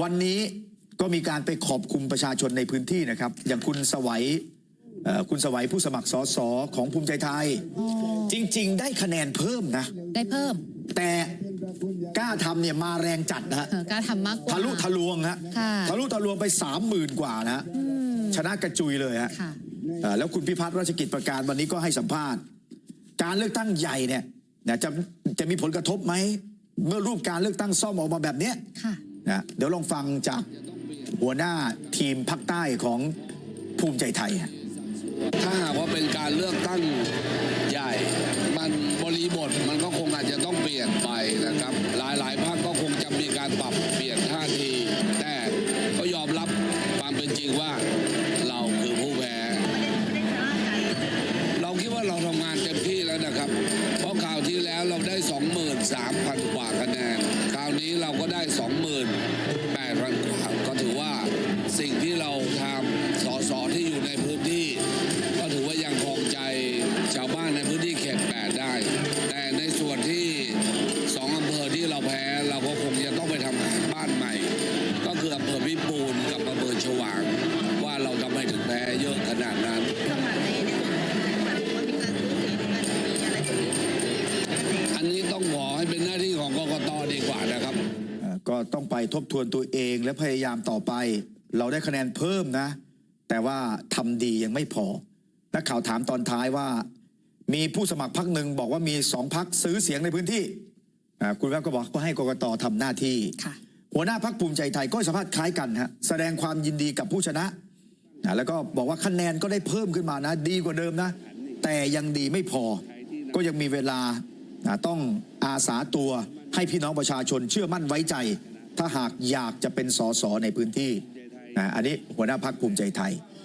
วันนี้ก็มีการไปขอบคุมประชาชนในพื้นที่นะครับ อย่างคุณสวัยเอ่อคุณสวัยผู้สมัครสสของภูมิใจไทย จริง ๆ ได้คะแนนเพิ่มนะ ได้เพิ่ม แต่กล้าทำเนี่ยมาแรงจัดนะฮะเออกล้าทำมากกว่าทะลุทะลวงฮะค่ะทะลุทะลวงไปสามหมื่นกว่านะฮะชนะกระจุยเลยฮะค่ะเอ่อแล้วคุณพิพัฒน์ราชกิจประการวันนี้ก็ให้สัมภาษณ์ การเลือกตั้งใหญ่เนี่ยนะจะจะมีผลกระทบไหมเมื่อรูปการเลือกตั้งซ่อมออกมาแบบเนี้ยค่ะ นะเดี๋ยวลองฟังจากหัวหน้าทีมภาคใต้ของภูมิใจไทย ถ้าหากว่าเป็นการเลือกตั้งใหญ่ มันบริบทมันก็คงอาจจะต้องเปลี่ยนไปนะครับ หลายๆภาคก็คงจะมีการปรับเปลี่ยนท่าที แต่ก็ยอมรับความเป็นจริงว่าเราคือผู้แพ้เราคิดว่าเราทำงานเต็มที่แล้วนะครับ เพราะคราวที่แล้วเราได้ 23,000 กว่าคะแนน คราวนี้เราก็ได้ 2 กว่า ก็ถือว่า สิ่งที่เราทำสสที่อยู่ในพื้นที่ ก็ถือว่ายังครองใจชาวบ้านในพื้นที่เขต8ได้ แต่ในส่วนที่สองอำเภอที่เราแพ้ เราก็คงจะต้องไปทำงาบ้านใหม่ ก็คืออำเภอพิปูนกับอำเภอฉวาง ว่าเราทำไมถึงแพ้เยอะขนาดนั้นอันในส่วนของการสมัครว่ามีการซื้องในการมีองนี้ต้องขอให้เป็นหน้าที่ของกกตดีกว่านะครับ ก็ต้องไปทบทวนตัวเองและพยายามต่อไป เราได้คะแนนเพิ่มนะ แต่ว่าทำดียังไม่พอนักข่าวถามตอนท้ายว่า มีผู้สมัครพักหนึ่งบอกว่ามีสองพักซื้อเสียงในพื้นที่อ่าคุณแม่ก็บอกก็ให้กกตทำหน้าที่ค่ะหัวหน้าพักภูมิใจไทยก็ให้สัมภาษณ์คล้ายกันฮะแสดงความยินดีกับผู้ชนะอ่าแล้วก็บอกว่าคะแนนก็ได้เพิ่มขึ้นมานะ ดีกว่าเดิมนะ แต่ยังดีไม่พอ ก็ยังมีเวลาอ่าต้องอาสาตัวให้พี่น้องประชาชนเชื่อมั่นไว้ใจ ถ้าหากอยากจะเป็นสสในพื้นที่ นะอันนี้หัวหน้าพักภูมิใจไทย